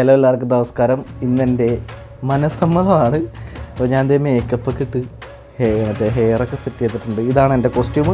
Hello എല്ലാവർക്കും നമസ്കാരം. ഇന്നെന്റെ മനസ്സമ്മതമാണ്. അപ്പോൾ ഞാൻ എന്റെ മേക്കപ്പൊക്കെ ഇട്ട് ഹെയർ മറ്റേ ഹെയറൊക്കെ സെറ്റ് ചെയ്തിട്ടുണ്ട്. ഇതാണ് എന്റെ കോസ്റ്റ്യൂം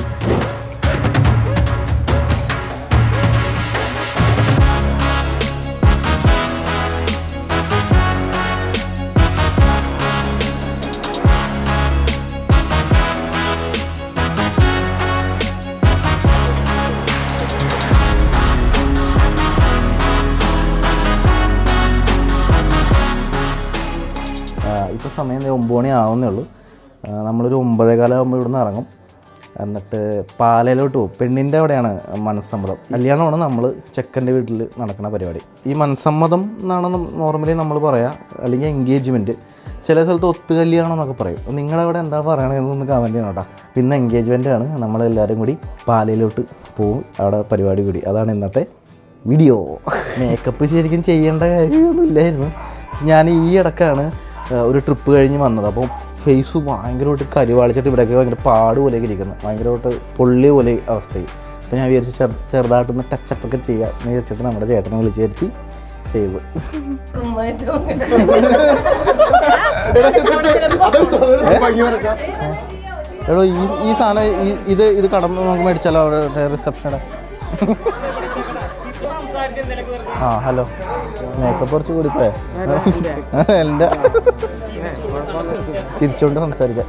സമയം ഒമ്പത് മണി ആവുന്നേ ഉള്ളൂ. നമ്മളൊരു ഒമ്പതേ ഇവിടെ ഇവിടുന്ന് ഇറങ്ങും. എന്നിട്ട് പാലയിലോട്ട് പോകും പെണ്ണിന്റെ അവിടെയാണ് മനസ്സമ്മതം. കല്യാണമാണ് നമ്മൾ ചെക്കന്റെ വീട്ടിൽ നടക്കുന്ന പരിപാടി. ഈ മനസ്സമ്മതം എന്നാണ് നോർമലി നമ്മൾ പറയുക അല്ലെങ്കിൽ എൻഗേജ്മെന്റ് ചില സ്ഥലത്ത് ഒത്തു കല്യാണം എന്നൊക്കെ പറയും. അപ്പോൾ നിങ്ങളവിടെ എന്താ പറയണതെന്നൊന്ന് കമന്റ് ചെയ്യണം കേട്ടോ പിന്നെ എൻഗേജ്മെന്റ് ആണ്. നമ്മളെല്ലാവരും കൂടി പാലയിലോട്ട് പോകും അവിടെ പരിപാടി കൂടി. അതാണ് ഇന്നത്തെ വീഡിയോ മേക്കപ്പ് ശരിക്കും ചെയ്യേണ്ട കാര്യമൊന്നും ഇല്ലായിരുന്നു പക്ഷെ ഞാൻ ഈ ഇടക്കാണ് ഒരു ട്രിപ്പ് കഴിഞ്ഞ് വന്നത്. അപ്പോൾ ഫേസ് ഭയങ്കരമായിട്ട് കരിവാളിച്ചിട്ട് ഇവിടെയൊക്കെ ഭയങ്കര പാട് പോലെയൊക്കെ ഇരിക്കുന്നത് ഭയങ്കരമായിട്ട് പൊള്ളി പോലെ അവസ്ഥയിൽ അപ്പോൾ ഞാൻ വിചാരിച്ചു ചെറു ചെറുതായിട്ടൊന്ന് ടച്ചപ്പ് ഒക്കെ ചെയ്യാം എന്ന് വിചാരിച്ചിട്ട് നമ്മുടെ ചേട്ടനെ വിളിച്ചു വരുത്തി ചെയ്തു. എടോ ഈ ഈ സാധനം ഈ- ഇത് ഇത് കടന്ന് നമുക്ക് മേടിച്ചാലോ അവിടെ ആ ഹലോ. മേക്കപ്പ് കുറച്ച് കൂടിപ്പോയെ. എന്റെ ചിരിച്ചോണ്ട് സംസാരിക്കാം.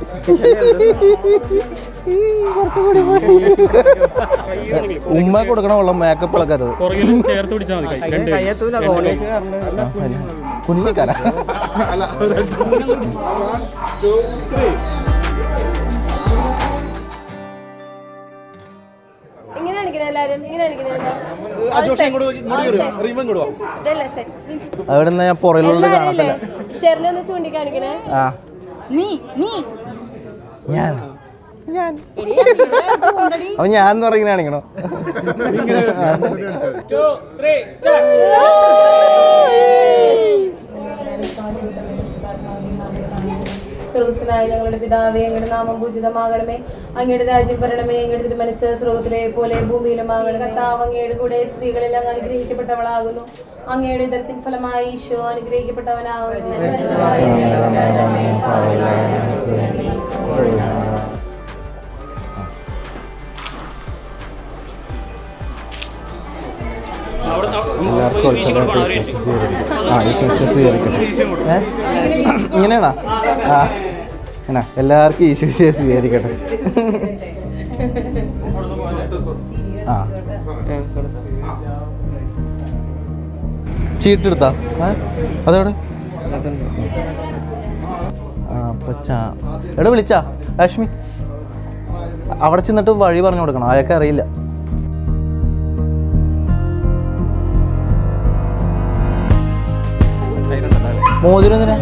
കുറച്ച് കൂടി പോയി ഉമ്മ കൊടുക്കണ വെള്ളം മേക്കപ്പ് ഇളക്കരുത് പുറകിലും അവിടെ നിന്ന് ഞാൻ പുറയിലുള്ള എല്ലാരും ഇല്ലേ? കാണത്തില്ല. ഷെറിനെ ഒന്ന് ചൂണ്ടിക്കാണിക്കണേ. ആ. നീ നീ. ഞാൻ. ഞാൻ. അപ്പൊ ഞാൻ എന്ന് പറഞ്ഞിങ്ങനെ കാണിക്കണോ? സ്രോതസ്സനായ ഞങ്ങളുടെ പിതാവേ അങ്ങയുടെ നാമം പൂജിതമാകണമേ. അങ്ങയുടെ രാജ്യം വരണമേ അങ്ങയുടെ തിരുമനസ് സ്രോതത്തിലെ പോലെ ഭൂമിയിലും ആകണം കർത്താവ് അങ്ങയുടെ കൂടെ സ്ത്രീകളെല്ലാം അനുഗ്രഹിക്കപ്പെട്ടവളാകുന്നു. അങ്ങയുടെ ഇതരത്തിൻ ഫലമായി ഈശോ അനുഗ്രഹിക്കപ്പെട്ടവനാകുന്നു. എല്ലാവർക്കും. ആ? ഇങ്ങനെയാണോ? ആ എന്നാ എല്ലാവർക്കും ഈശ്വസിയെ സ്വീകരിക്കട്ടെ ആ. ചീട്ടെടുത്താ അതെവിടെ? എടാ പച്ച എവിടെ വിളിച്ചാ. ലക്ഷ്മി. അവിടെ ചെന്നിട്ട് വഴി പറഞ്ഞു കൊടുക്കണം. അയാൾക്ക് അറിയില്ല. മോതിരം എങ്ങനെ?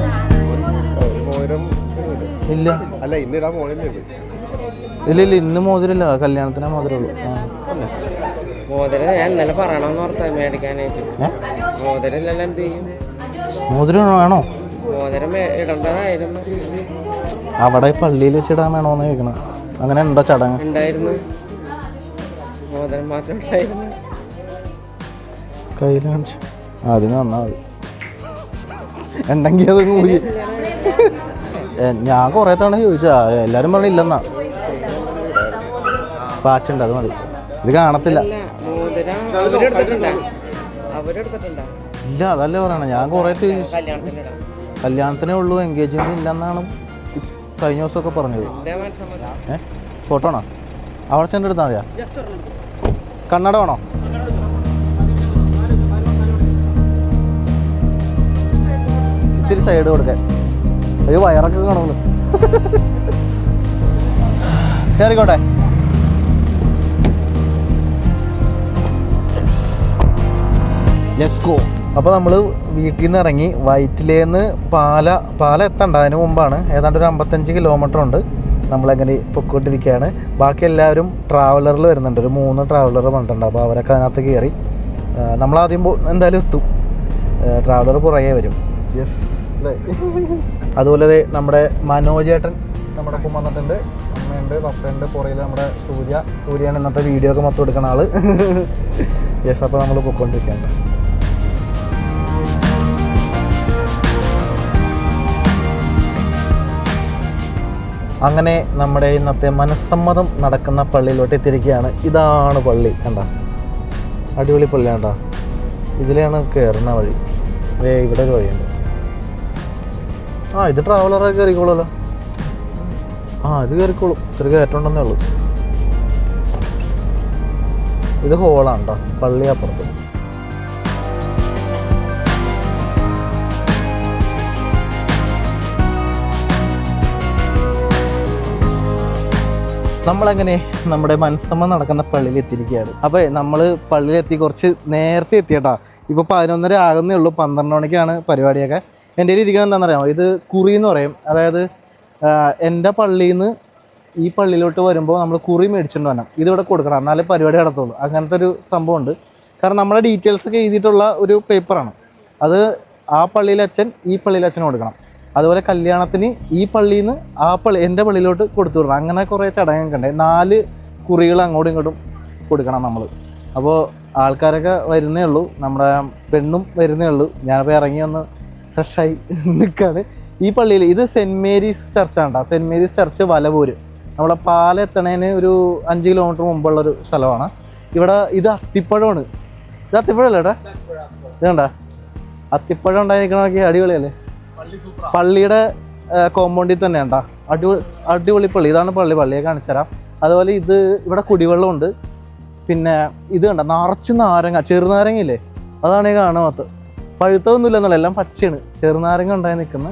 മോതിരം ഇല്ല. അല്ല ഇന്ന് ഇടാൻ ഇല്ല ഇല്ല ഇന്ന് മോതിരമില്ല കല്യാണത്തിനാ മോതിരമുള്ളൂ. മോതിരം ഞാൻ ഇന്നലെ പറയണമെന്ന് ഓർത്ത മേടിക്കാനായിട്ട്. ഏ? മോതിരം ഇല്ലല്ലോ എന്ത് ചെയ്യും? മോതിരം വേണോ? മോതിരം ഇടേണ്ടതായിരുന്നു. അവിടെ പള്ളിയിൽ വെച്ചിടാൻ വേണോന്ന് ചോദിക്കണം. അങ്ങനെ ഉണ്ടോ ചടങ്ങ്? ഉണ്ടായിരുന്നു. മോതിരം ഉണ്ടായിരുന്നു. കയ്യിൽ കാണിച്ചു. അതിന് വന്നാൽ മതി. ഉണ്ടെങ്കിൽ അത് കൂടി. ഞാൻ കുറേ തവണ ചോദിച്ചാ എല്ലാവരും പറഞ്ഞില്ലെന്നാ പാച്ചുണ്ട് അത് മതി. ഇത് കാണത്തില്ല. ഇല്ല അതല്ലേ പറയണേ. ഞാൻ കുറേ കല്യാണത്തിനേ ഉള്ളൂ എൻഗേജ്മെന്റ് ഇല്ലെന്നാണ് കഴിഞ്ഞ ദിവസമൊക്കെ പറഞ്ഞത്. ഏഹ് ഫോട്ടോ ആണോ? അവിടെ ചെന്നെടുത്താൽ മതിയാ? കണ്ണട വേണോ? ഇത്തിരി സൈഡ് കൊടുക്കാൻ. അയ്യോ വയറൊക്കെ കാണുന്നു. കയറിക്കോട്ടെ ഗോ അപ്പോൾ നമ്മൾ വീട്ടിൽ നിന്ന് ഇറങ്ങി വയറ്റിലേന്ന് പാല പാല എത്തണ്ട. അതിന് മുമ്പാണ് ഏതാണ്ട് ഒരു അമ്പത്തഞ്ച് കിലോമീറ്റർ ഉണ്ട്. നമ്മളങ്ങനെ പൊക്കോട്ടിരിക്കുകയാണ് ബാക്കി എല്ലാവരും ട്രാവലറിൽ വരുന്നുണ്ട്. ഒരു മൂന്ന് ട്രാവലർ പറഞ്ഞിട്ടുണ്ട് അപ്പോൾ അവരൊക്കെ അതിനകത്ത് കയറി നമ്മളാദ്യം എന്തായാലും എത്തും. ട്രാവലർ പുറകെ വരും. യെസ് അതുപോലെ നമ്മുടെ മനോജേട്ടൻ നമ്മുടെ ഒപ്പം വന്നിട്ടുണ്ട്. അമ്മയുണ്ട് പപ്പയുണ്ട് പുറയിൽ നമ്മുടെ സൂര്യ. സൂര്യൻ ഇന്നത്തെ വീഡിയോ ഒക്കെ മൊത്തം എടുക്കുന്ന ആൾ. യെസ് അപ്പോൾ നമ്മൾ പൊയ്ക്കൊണ്ടിരിക്കുകയാണ് അങ്ങനെ നമ്മുടെ ഇന്നത്തെ മനസ്സമ്മതം നടക്കുന്ന പള്ളിയിലോട്ട് എത്തിയിരിക്കുകയാണ്. ഇതാണ് പള്ളി കണ്ട? അടിപൊളി പള്ളി കണ്ട? ഇതിലാണ് കയറുന്ന വഴി. ഇവിടെ ഒരു വഴിയുണ്ട്. ആ ഇത് ട്രാവലറൊക്കെ കയറിക്കോളല്ലോ ആ ഇത് കയറിക്കോളും ഇത്ര കയറ്റണ്ടെന്നേ ഉള്ളൂ. ഇത് ഹോളാണ് കേട്ടോ പള്ളി അപ്പുറത്ത്. നമ്മളെങ്ങനെ നമ്മുടെ മനസ്സമ്മ നടക്കുന്ന പള്ളിയിൽ എത്തിയിരിക്കുകയാണ്. അപ്പോൾ നമ്മൾ പള്ളിയിലെത്തി കുറച്ച് നേരത്തെ എത്തിയട്ടാ. ഇപ്പോൾ പതിനൊന്നര ആകുന്നേ ഉള്ളൂ പന്ത്രണ്ട് മണിക്കാണ് പരിപാടിയൊക്കെ. എന്റെ കയ്യിൽ ഇരിക്കുന്നത് എന്താണെന്നറിയാമോ? ഇത് കുറി എന്ന് പറയും. അതായത് എന്റെ പള്ളിയിൽ നിന്ന് ഈ പള്ളിയിലോട്ട് വരുമ്പോൾ നമ്മൾ കുറി മേടിച്ചിട്ട് വരണം. ഇതിവിടെ കൊടുക്കണം. എന്നാലേ പരിപാടി നടത്തുള്ളൂ. അങ്ങനത്തെ ഒരു സംഭവമുണ്ട്. കാരണം നമ്മുടെ ഡീറ്റെയിൽസ് ഒക്കെ എഴുതിയിട്ടുള്ള ഒരു പേപ്പറാണ്. അത് ആ പള്ളിയിലെ അച്ഛൻ ഈ പള്ളിയിലെ അച്ഛന് കൊടുക്കണം. അതുപോലെ കല്യാണത്തിന് ഈ പള്ളിയിൽ നിന്ന് ആ പള്ളി എന്റെ പള്ളിയിലോട്ട് കൊടുത്തു വിടണം. അങ്ങനെ കുറേ ചടങ്ങൊക്കെ ഉണ്ട്. നാല് കുറികൾ അങ്ങോട്ടും ഇങ്ങോട്ടും കൊടുക്കണം നമ്മൾ. അപ്പോൾ ആൾക്കാരൊക്കെ വരുന്നേ ഉള്ളൂ. നമ്മുടെ പെണ്ണും വരുന്നേ ഉള്ളൂ. ഞാനിപ്പോൾ ഇറങ്ങി ഒന്ന് ഫ്രഷായി നിൽക്കുകയാണ് ഈ പള്ളിയിൽ ഇത് സെന്റ് മേരീസ് ചർച്ചാണ് കേട്ടോ സെന്റ് മേരീസ് ചർച്ച് വലപൂര് നമ്മളെ പാലെത്തണേന് ഒരു അഞ്ച് കിലോമീറ്റർ മുമ്പുള്ളൊരു സ്ഥലമാണ്. ഇവിടെ ഇത് അത്തിപ്പഴമാണ്. ഇത് അത്തിപ്പഴല്ലേ ഏട്ടാ ഇതുണ്ടാ അത്തിപ്പഴം ഉണ്ടായിരിക്കണമൊക്കെ അടിപൊളിയല്ലേ? പള്ളിയുടെ കോമ്പൗണ്ടിൽ തന്നെ ഉണ്ടാ അടിപൊളി അടിപൊളി പള്ളി. ഇതാണ് പള്ളി. പള്ളിയെ കാണിച്ചു തരാം. അതുപോലെ ഇത് ഇവിടെ കുടിവെള്ളമുണ്ട്. പിന്നെ ഇത് കണ്ട നിറച്ച് നാരങ്ങ ചെറുനാരങ്ങ ഇല്ലേ അതാണ് ഈ കാണാത്ത പഴുത്തൊന്നുമില്ല എന്നുള്ള എല്ലാം പച്ചയാണ്. ചെറുനാരങ്ങ ഉണ്ടായി നിൽക്കുന്ന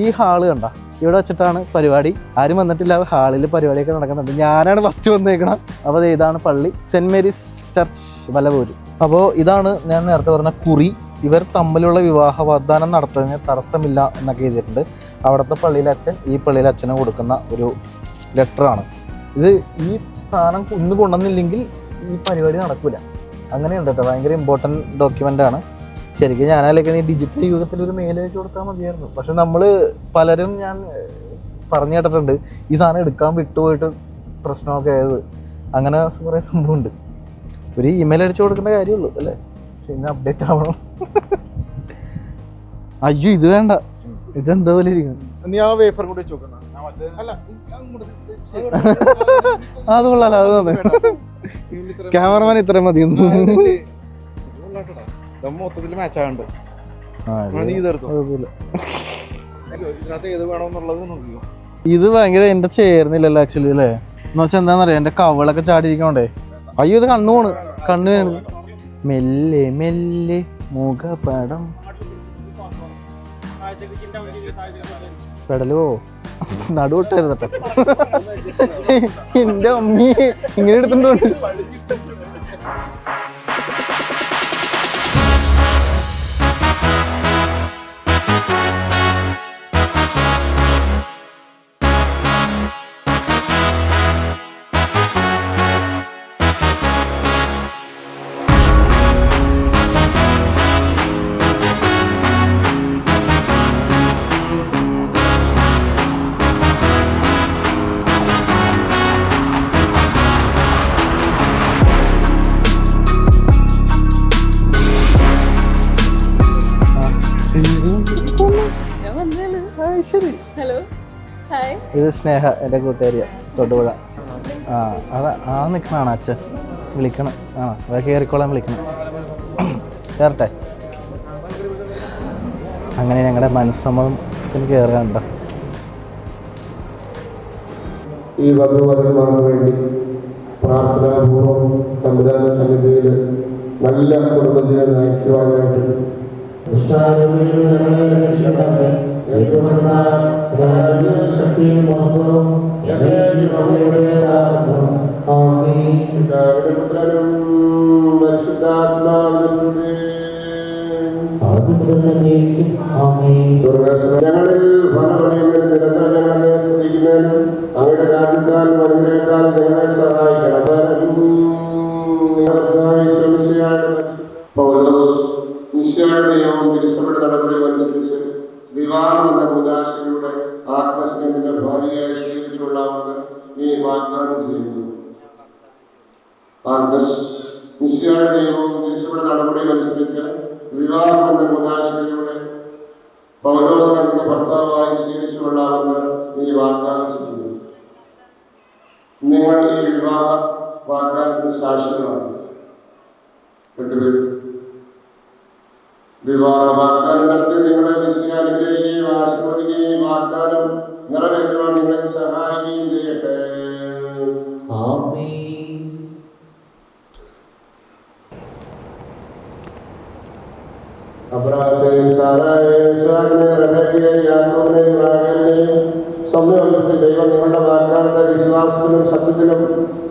ഈ ഹാൾ കണ്ട ഇവിടെ വെച്ചിട്ടാണ് പരിപാടി. ആരും വന്നിട്ടില്ല ഹാളിൽ പരിപാടിയൊക്കെ നടക്കുന്നുണ്ട്. ഞാനാണ് ഫസ്റ്റ് വന്നേക്കണം. അപ്പോൾ ഇതാണ് പള്ളി സെന്റ് മേരീസ് ചർച്ച് വലവൂര് അപ്പോൾ ഇതാണ് ഞാൻ നേരത്തെ പറഞ്ഞ കുറി. ഇവർ തമ്മിലുള്ള വിവാഹ വാഗ്ദാനം നടത്തുന്നതിന് തടസ്സമില്ല എന്നൊക്കെ എഴുതിയിട്ടുണ്ട്. അവിടുത്തെ പള്ളിയിലെ അച്ഛൻ ഈ പള്ളിയിലെ അച്ഛന് കൊടുക്കുന്ന ഒരു ലെറ്ററാണ് ഇത് ഈ സാധനം ഇന്ന് കൊണ്ടുവന്നില്ലെങ്കിൽ ഈ പരിപാടി നടക്കില്ല അങ്ങനെയുണ്ട് കേട്ടോ. ഭയങ്കര ഇമ്പോർട്ടന്റ് ഡോക്യുമെന്റ് ആണ്. ശരിക്കും ഞാനാലേക്ക് ഈ ഡിജിറ്റൽ യുഗത്തിൽ ഒരു മെയിൽ അയച്ചു കൊടുത്താൽ മതിയായിരുന്നു. പക്ഷെ നമ്മൾ പലരും ഞാൻ പറഞ്ഞു കേട്ടിട്ടുണ്ട് ഈ സാധനം എടുക്കാൻ വിട്ടുപോയിട്ട് പ്രശ്നമൊക്കെ ആയത്. അങ്ങനെ കുറേ സംഭവമുണ്ട്. ഒരു ഇമെയിൽ അടിച്ചു കൊടുക്കേണ്ട കാര്യമുള്ളൂ അല്ലേ? പിന്നെ അപ്ഡേറ്റ് ആവണം. അയ്യോ ഇത് വേണ്ട. ഇതെന്താ പോലെ ഇരിക്കുന്നു നീ ആ വേഫർ കൂടെ അത് കൊള്ളാലോ അത് ക്യാമറമാൻ ഇത്ര മതി. മൊത്തത്തിൽ മാച്ച് ആകണ്ട് നീ. ഇതിനകത്ത് ഏത് വേണമെന്നുള്ളത് നോക്കിയോ ഇത് ഭയങ്കര എന്റെ ചേർന്നില്ലല്ലോ ആക്ച്വലി അല്ലേ? എന്ന് വെച്ചാൽ എന്താണെന്നറിയാം എന്റെ കവളൊക്കെ ചാടിയിരിക്കണ്ടേ അയ്യോ ഇത് കണ്ണു പോണ് കണ്ണു മെല്ലെ മെല്ലെ മുഖപടം. പെടലോ നടുവിട്ടായിരുന്നട്ടെ എന്റെ അമ്മി ഇങ്ങനെ എടുത്തിട്ടുണ്ട്. സ്നേഹ എന്റെ കൂട്ടുകാരിയ തൊടുപുഴ. ആ അതാ ആ നിൽക്കണാണ് അച്ഛൻ. വിളിക്കണം. ആ അതാ കയറിക്കോളാൻ വിളിക്കണം. കയറട്ടെ അങ്ങനെ ഞങ്ങളുടെ മനസ്സമ്മതത്തിന് കയറുകയുണ്ടോ ഈ വധുവരന്മാർക്ക് വേണ്ടി പ്രാർത്ഥനാപൂർവം തമ്പുരാന്റെ സന്നിധിയിൽ നല്ല കുടുംബജീവൻ നയിക്കുവാനായിട്ട് പിതാവിന്റെ പുത്രനും പരിശുദ്ധാത്മാവിന്റെ ഞങ്ങളിൽ ഫലപണിയുന്നതിന് നിരന്തരം ഞങ്ങളെ സ്തുതിക്കുന്നതിനും അവരുടെ കാരണത്താൽ അനുഗ്രഹത്താൽ ഞങ്ങളെ സഹായിക്കണം പൗലോസ് നിശ്ചയുടെ നിയമം തിരുസഭയുടെ നടപടികൾ അനുസരിച്ച് വിവാഹം എന്ന ഉദാശയിലൂടെ ആത്മസ്നേഹത്തിന്റെ ഭാര്യയായി സ്വീകരിച്ചുകൊള്ളാമെന്ന് നീ വാഗ്ദാനം ചെയ്യുന്നു. നിശ്ചയുടെ നിയമവും തിരുസഭയുടെ നടപടികൾ അനുസരിച്ച് വിവാഹം എന്ന പൗലോസിനെ നിന്റെ ഭർത്താവായി സ്വീകരിച്ചുകൊള്ളാമെന്ന് നീ വാഗ്ദാനം ചെയ്യുന്നു. നിങ്ങൾ ഈ വിവാഹ വാഗ്ദാനത്തിന് സാക്ഷികളാണ്. രണ്ടുപേരും വിവാഹ വാഗ്ദാനം നടത്തി നിങ്ങളെ വിശ്വ അനുഗ്രഹിക്കുകയും ആശീർവദിക്കുകയും വാഗ്ദാനം നിറവേറ്റുവാൻ നിങ്ങളെ സഹായിക്കുകയും ചെയ്യട്ടെ. അബ്രാഹത്തെയും സാറായെയും ഇസ്ഹാക്കിനെയും റബേക്കയെയും യാക്കോബിനെയും റാഹേലിനെയും സംയോജിപ്പിച്ച് ദൈവം നിങ്ങളുടെ വാഗ്ദാനത്തെ വിശ്വാസത്തിലും സത്യത്തിലും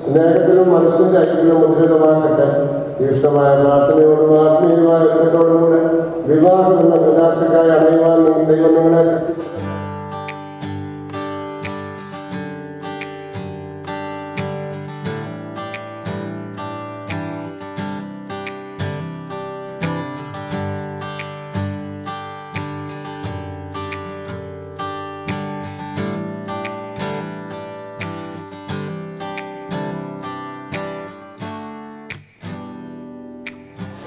സ്നേഹത്തിലും മനസ്സിന്റെ ഐക്യത്തിലും മുദ്രിതമാക്കട്ടെ. തീക്ഷ്ണമായ പ്രാർത്ഥനയോടും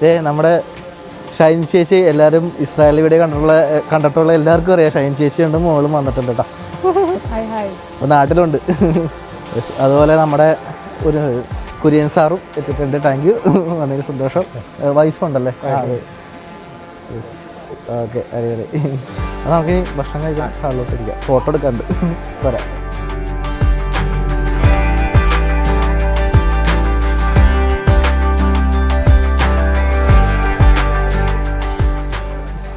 ഏ നമ്മുടെ ഷൈൻ ചേച്ചി എല്ലാവരും ഇസ്രായേൽ വീഡിയോ കണ്ടിട്ടുള്ള കണ്ടിട്ടുള്ള എല്ലാവർക്കും അറിയാം. ഷൈൻ ചേച്ചി ഉണ്ട് മോളും വന്നിട്ടുണ്ട് കേട്ടോ അപ്പോൾ നാട്ടിലുണ്ട്. അതുപോലെ നമ്മുടെ ഒരു കുര്യൻ സാറും എത്തിയിട്ടുണ്ട്. താങ്ക് യു വന്നതിൽ സന്തോഷം. വൈഫ് ഉണ്ടല്ലേ? ആ അതെ ഓക്കെ അടിപൊളി. അത് നമുക്ക് ഭക്ഷണം കഴിക്കാൻ ഫോട്ടോ എടുക്കാണ്ട്. വരാം.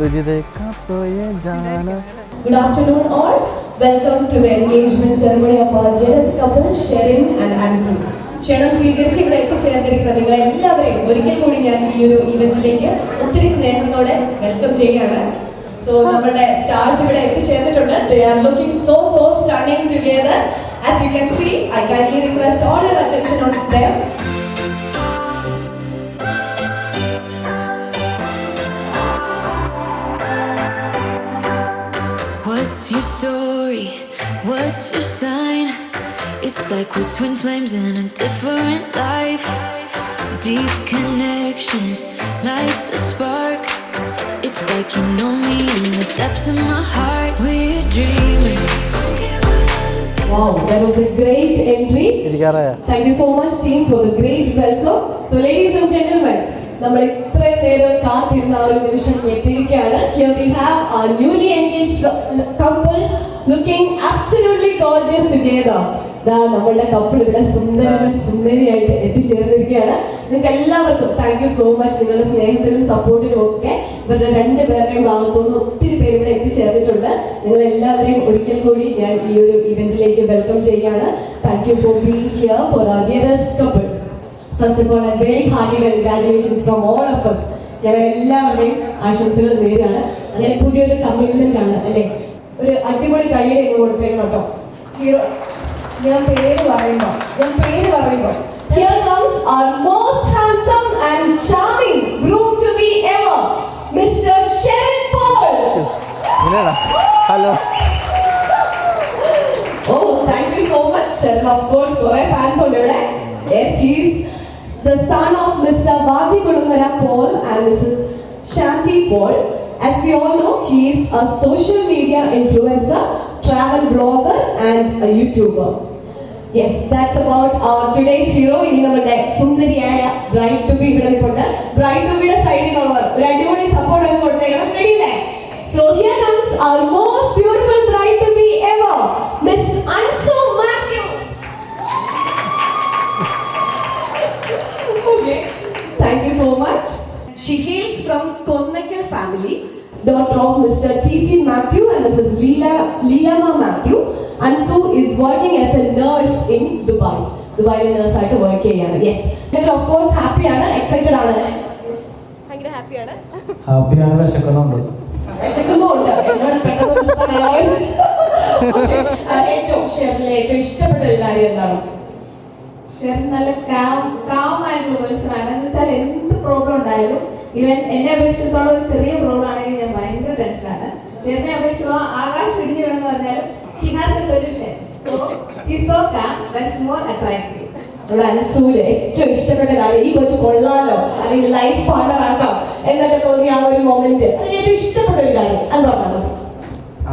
तुझे देखा तो ये जाना Good afternoon, all. Welcome to the engagement ceremony of our dearest couple, Sherin and Ansu. ക്ഷണം സ്വീകരിച്ച് ഇവിടെ എത്തിച്ചേർന്നിരിക്കുന്ന നിങ്ങളെ എല്ലാവരെയും ഒരിക്കൽ കൂടി ഞാൻ ഈ ഒരു ഇവന്റിലേക്ക് ഒത്തിരി സ്നേഹത്തോടെ വെൽക്കം ചെയ്യുകയാണ് സോ നമ്മുടെ സ്റ്റാർസ് ഇവിടെ എത്തിച്ചേർന്നിട്ടുണ്ട് they are looking so so stunning together as you can see I kindly request all your attention on them What's your story? What's your sign? It's like we're twin flames in a different life. Deep connection lights a spark. It's like you know me in the depths of my heart. We're dreamers. Don't care what other people Wow, that was a great entry. ഇരിക്കാറായ Thank you so much, team, for the great welcome. So, ladies and gentlemen, നമ്മൾ ഇത്രയും നേരം കാത്തിരുന്ന ആ ഒരു നിമിഷം എത്തിയിരിക്കുകയാണ് Here we have our newly engaged couple looking absolutely gorgeous together. ദാ നമ്മളുടെ കപ്പിൾ ഇവിടെ സുന്ദരനും സുന്ദരിയായിട്ട് എത്തിച്ചേർന്നിരിക്കുകയാണ്. നിങ്ങൾക്ക് എല്ലാവർക്കും താങ്ക് യു സോ മച്ച് നിങ്ങളുടെ സ്നേഹത്തിനും സപ്പോർട്ടിനും ഒക്കെ ഇവരുടെ രണ്ടുപേരുടെയും ഭാഗത്തുനിന്ന് ഒത്തിരി പേര് ഇവിടെ എത്തിച്ചേർന്നിട്ടുണ്ട്. നിങ്ങൾ എല്ലാവരെയും ഒരിക്കൽ കൂടി ഞാൻ ഈ ഒരു ഇവന്റിലേക്ക് വെൽക്കം ചെയ്യുകയാണ്. Thank you for being here for our dearest couple first of all a very hearty congratulations from all of us. ഞങ്ങളുടെ എല്ലാവരുടെയും ആശംസകൾ നേരാണ് അങ്ങനെ പുതിയൊരു കമ്മിറ്റ്മെന്റ് ആണ് അല്ലേ? ഒരു അടിപൊളി കൈയുടെ ഇങ്ങ് കൊടുത്തേക്കണം കേട്ടോ ഹീറോ ഞാൻ പേര് പറയുമ്പോ ഞാൻ പേര് പറയുമ്പോ Here comes our most handsome and charming groom to be ever, Mr. Sharon Paul. Hello. Oh, thank you so much, Sharon. Of course, for കുറെ fans ഉണ്ട് ഇവിടെ. Yes, he's the son of Mr. Vadi Kulungara Paul and Mrs. Shanti Paul. As we all know, he is a social media influencer, travel blogger, and a YouTuber. Yes, that's about our today's hero. ഇനി നമ്മുടെ സുന്ദരിയായ bride to B ഇവിടെ നിൽപ്പുണ്ട് bride to ബിയുടെ സൈഡിൽ നിന്നുള്ളവർ ഒരു അടിപൊളി സപ്പോർട്ട് ഒക്കെ കൊടുത്തേക്കണം റെഡിയല്ലേ solution so his so calm that's more attractive നമ്മുടെ അനസൂൽ ഏറ്റവും ഇഷ്ടപ്പെട്ട കാര്യം ഈ കൊച്ചു കൊള്ളാലോ അല്ലെങ്കിൽ ലൈഫ് പാർട്ണർ ആക്കാം എന്നൊക്കെ തോന്നിയ ആ ഒരു മൊമെന്റ് അല്ലെങ്കിൽ ഏറ്റവും ഇഷ്ടപ്പെട്ട ഒരു കാര്യം. അത് പറഞ്ഞോ?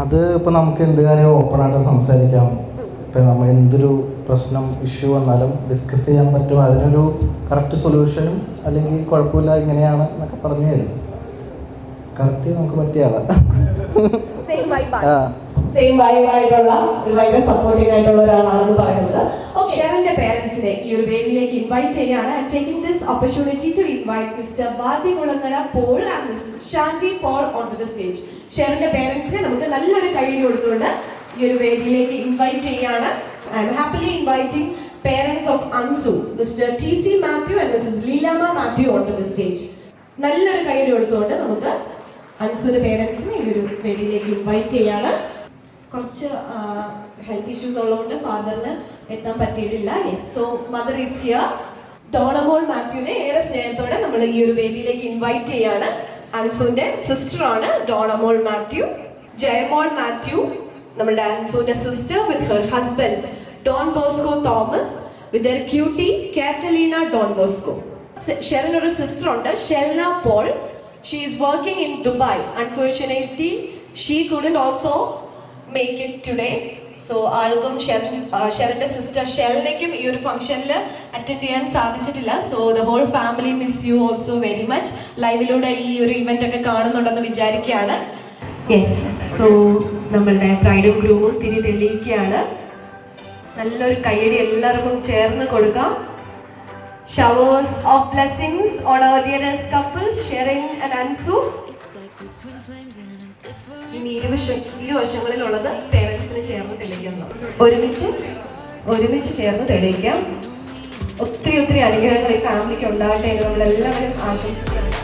അത് ഇപ്പോൾ നമുക്ക് എന്ത് കാര്യം ഓപ്പൺ ആയിട്ട് സംസാരിക്കാം. ഇപ്പം നമ്മൾ എന്തൊരു പ്രശ്നം ഇഷ്യൂ വന്നാലും ഡിസ്കസ് ചെയ്യാൻ പറ്റും. അതിനൊരു കറക്റ്റ് സൊല്യൂഷനും അല്ലെങ്കിൽ കുഴപ്പമില്ല ഇങ്ങനെയാണ് എന്നൊക്കെ പറഞ്ഞു തരും. കറക്റ്റ് നമുക്ക് പറ്റിയ ആളാണ് സെയിം ആ. സെയിം വൈബായിട്ടുള്ള ഒരു ഭയങ്കര സപ്പോർട്ടിംഗ് ആയിട്ടുള്ള ഒരാളാണെന്ന് പറയുന്നത്. ഓക്കെ ഷെറിന്റെ പേരൻസിനെ ഈ ഒരു വേദിയിലേക്ക് ഇൻവൈറ്റ് ചെയ്യാണ് taking this opportunity to invite Mr Badi Kulangara Paul and Mrs Shanti Paul on to the stage ഷെറിന്റെ പേരൻസിനെ നമുക്ക് നല്ലൊരു കൈയ്യടി കൊടുത്തുകൊണ്ട് ഈ ഒരു വേദിയിലേക്ക് ഇൻവൈറ്റ് ചെയ്യാണ് I am happily inviting parents of Anzu mister T C Mathew and missus Leelamma Mathew on to the stage നല്ലൊരു കൈയ്യടി കൊടുത്തുകൊണ്ട് നമുക്ക് അൻസുവിന്റെ പേരൻസിനെ ഈ ഒരു വേദിയിലേക്ക് ഇൻവൈറ്റ് ചെയ്യാണ് കുറച്ച് ഹെൽത്ത് ഇഷ്യൂസ് ഉള്ളതുകൊണ്ട് ഫാദറിന് എത്താൻ പറ്റിയിട്ടില്ല. Yes so mother is here Donamol മാത്യുവിനെ ഏറെ സ്നേഹത്തോടെ നമ്മൾ ഈ ഒരു വേദിയിലേക്ക് ഇൻവൈറ്റ് ചെയ്യാണ്. അൻസുവിന്റെ സിസ്റ്ററാണ് ഡോണമോൾ മാത്യു ജയമോൾ മാത്യു നമ്മളുടെ അൻസുവിന്റെ sister with her husband Don Bosco Thomas with her cutie Catalina Don Bosco ഷെറിന് ഒരു സിസ്റ്റർ ഉണ്ട് Shelna Paul she is working in Dubai unfortunately she couldn't also make it today so ആൾക്കും ഷെറിന്റെ സിസ്റ്റർ ഷെറിനേക്കും ഈ ഒരു ഫംഗ്ഷനിൽ attend ചെയ്യാൻ സാധിച്ചിട്ടില്ല. So the whole family miss you also very much ലൈവിലൂടെ ഈ ഒരു ഇവന്റ് ഒക്കെ കാണുന്നുണ്ടെന്ന് വിചാരിക്കുകയാണ്. യെസ് സോ നമ്മളുടെ ബ്രൈഡും ഗ്രൂമും തിരി തെളിയിക്കുകയാണ്. നല്ലൊരു കയ്യടി എല്ലാവർക്കും ചേർന്ന് കൊടുക്കാം. Showers of blessings on our dearest couple Sherin and Anzu It's like we're twin flames in ഈ ഇനി ഇരുവശം ഇരുവശങ്ങളിലുള്ളത് പേരൻസിന് ചേർന്ന് തെളിയിക്കുന്നു. ഒരുമിച്ച് ഒരുമിച്ച് ചേർന്ന് തെളിയിക്കാം. ഒത്തിരി ഒത്തിരി അനുഗ്രഹങ്ങൾ ഈ ഫാമിലിക്ക് ഉണ്ടാകട്ടെ എന്ന് നമ്മളെല്ലാവരും ആശംസിക്കുകയാണ്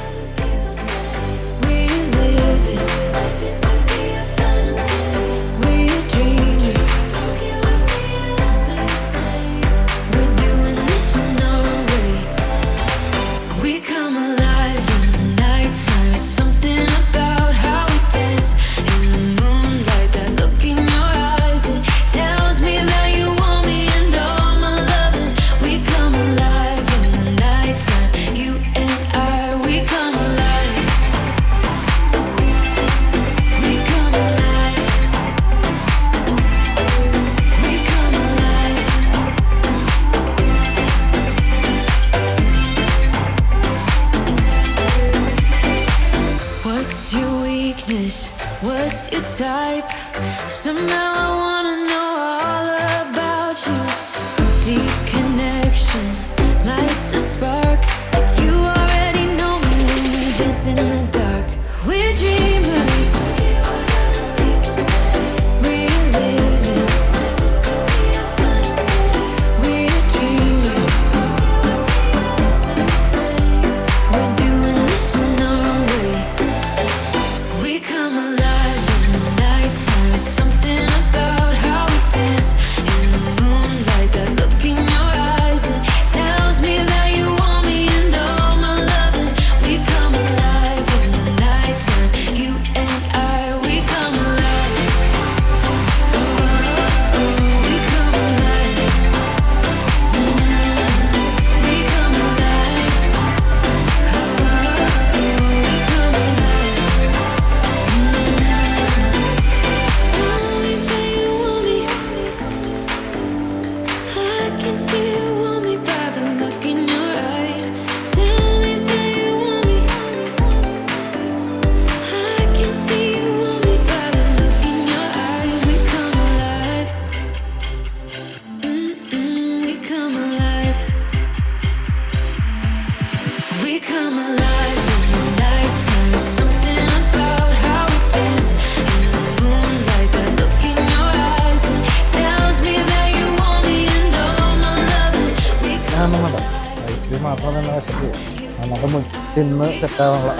തിന്ന് സെറ്റാവാനുള്ള.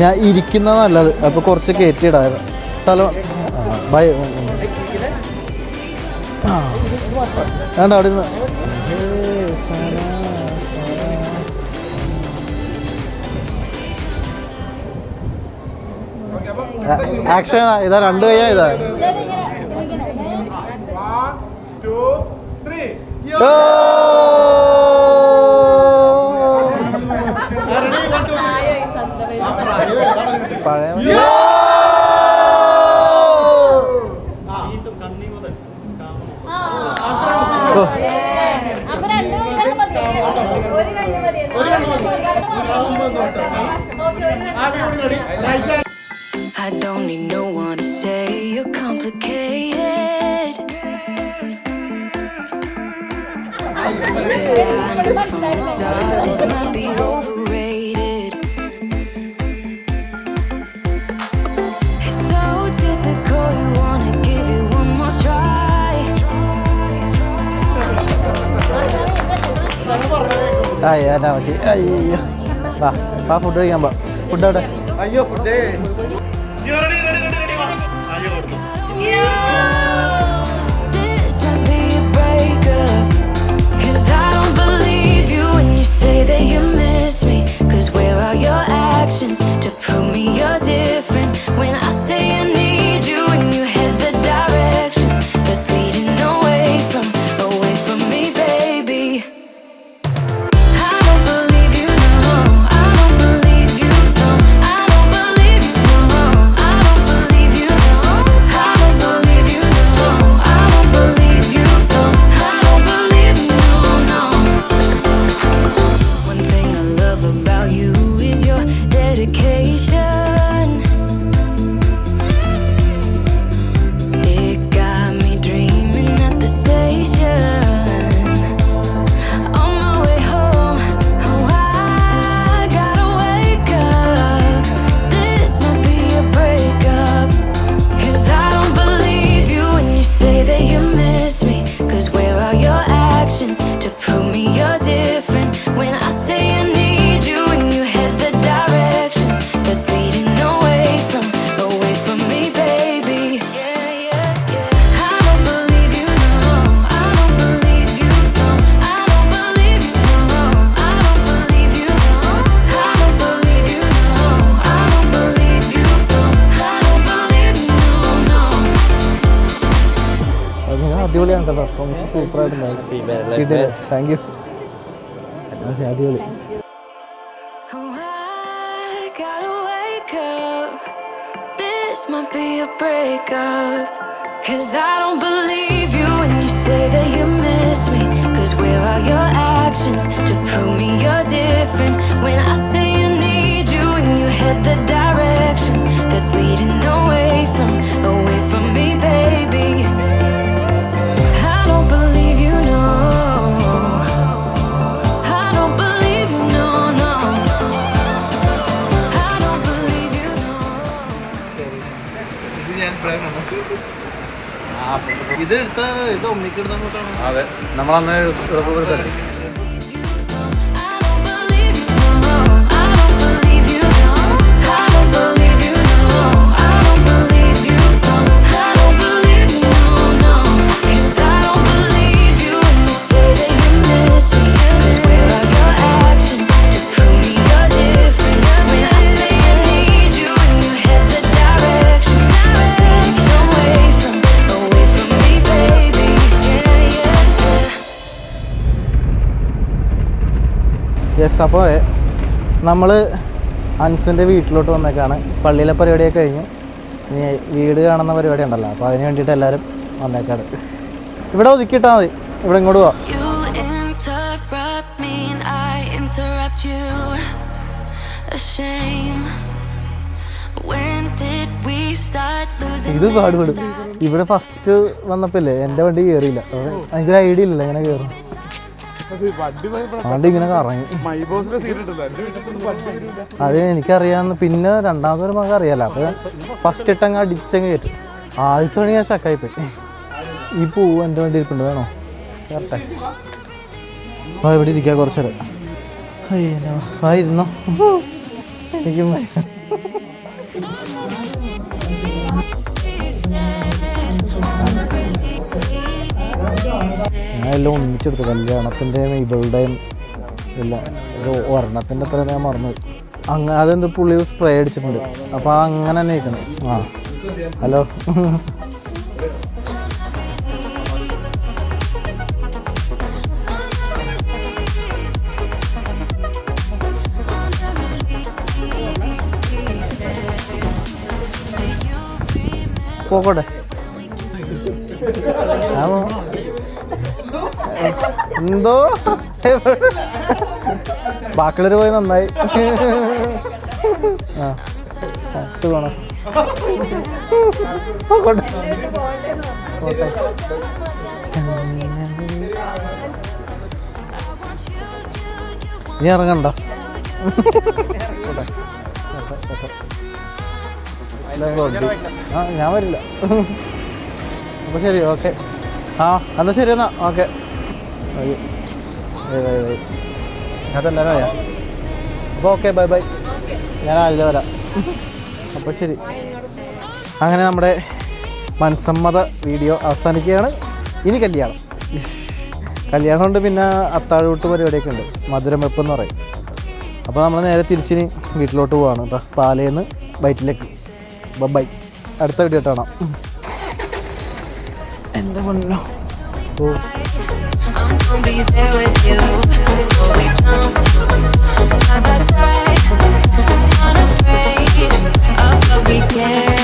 ഞാൻ ഇരിക്കുന്ന നല്ലത്. അപ്പോൾ കുറച്ച് കയറ്റിയിടാം. സ്ഥലം ബൈ വേണ്ട അവിടെ നിന്ന് ആക്ഷൻ ഇതാ രണ്ട് കയ്യാ ഇതാ. ടു পারে I don't need no one to say you're complicated. Cause I knew from the start this might be overrated. അയ്യോ അനാവശ്യ അയ്യോ വാ വാ ഫുഡ് കഴിക്കാൻ വാ ഫുഡ് അവിടെ അയ്യോ ഫുഡേ റെഡി റെഡി റെഡി റെഡി വാ അയ്യോ കൊടുത്തു This might be a breakup. Cause I don't believe you when you say that you miss me. Cause where are your actions to prove me you're അടിപൊളിയാണ് കേട്ടോ performance സൂപ്പറായിട്ടുണ്ടായിരുന്നു thank you അടിപൊളി Oh, I gotta wake up. This might be a breakup. Cause I don't believe you when you say that you miss me. Cause where are your actions to prove me you're different? When I say I need you and you head the direction that's leading away from, away ഇത് എടുത്ത ഇത് ഒമ്മിക്കെടുത്തോട്ടാണ് അതെ. നമ്മളന്ന് കൊടുത്തല്ലേ yes അപ്പോൾ നമ്മൾ അൻസുന്റെ വീട്ടിലോട്ട് വന്നേക്കാണ്. പള്ളിയിലെ പരിപാടിയൊക്കെ കഴിഞ്ഞ് ഇനി വീട് കാണുന്ന പരിപാടി ഉണ്ടല്ലോ അപ്പോൾ അതിന് വേണ്ടിയിട്ട് എല്ലാവരും വന്നേക്കാണ്. ഇവിടെ ഒതുക്കിയിട്ടാൽ മതി ഇവിടെ ഇങ്ങോട്ട് പോവാം? ഇത് പാടുപെടും. ഇവിടെ ഫസ്റ്റ് വന്നപ്പോഴല്ലേ എന്റെ വണ്ടി കയറിയില്ല എനിക്കൊരു ഐഡിയ ഇല്ലല്ലോ എങ്ങനെ കയറും ഇങ്ങനെ കറങ്ങി. എന്റെ അത് എനിക്കറിയാന്ന് പിന്നെ രണ്ടാമതൊരു മകൻ അറിയാല. അപ്പൊ ഫസ്റ്റ് ഇട്ടങ്ങ് അടിച്ചങ്ങ് കയറ്റും. ആദ്യത്തെ പണി ഞാൻ ഷക്കായിപ്പോയി ഈ പൂവ് എന്റെ വണ്ടി ഇരിപ്പുണ്ട് വേണോ? കറക്റ്റേ ആ ഇവിടെ ഇരിക്ക കുറച്ച് നേരം അയ്യോ ആയിരുന്നോ എനിക്കും എല്ലാം ഒന്നിച്ചെടുത്തു കല്യാണത്തിന്റെയും ഇവളുടെയും എല്ലാം ഒരു ഒരെണ്ണത്തിന്റെ അത്ര ഞാൻ മറന്നു. അങ്ങ അതെന്ത് പുള്ളി സ്പ്രേ അടിച്ചിട്ടുണ്ട്. അപ്പോൾ അങ്ങനെ തന്നെ ഇരിക്കണം. ആ. ഹലോ. പോകട്ടെ എന്തോ? ബാക്കിയുള്ളവർ പോയി നന്നായി. നീ ഇറങ്ങണ്ട. ഞാൻ വരില്ല. അപ്പോൾ ശരി ഓക്കെ. ആ എന്നാൽ ശരി എന്നാ. ഓക്കെ. അറിയാം അപ്പോൾ ഓക്കെ ബൈ ബൈ ഞാൻ അതിൽ വരാം അപ്പോൾ ശരി അങ്ങനെ നമ്മുടെ മനസ്സമ്മത വീഡിയോ അവസാനിക്കുകയാണ്. ഇനി കല്യാണം. കല്യാണം കൊണ്ട് പിന്നെ അത്താഴൂട്ട് പരിപാടിയൊക്കെ ഉണ്ട്. മധുരം വെപ്പ് എന്ന് പറയും. അപ്പോൾ നമ്മൾ നേരെ തിരിച്ചിനി വീട്ടിലോട്ട് പോവാണ്. കേട്ടോ പാലേന്ന് ബൈറ്റിലേക്ക് ബൈ. അടുത്ത വീഡിയോ കാണാം. എന്റെ പൊന്നോ ഓ. yeah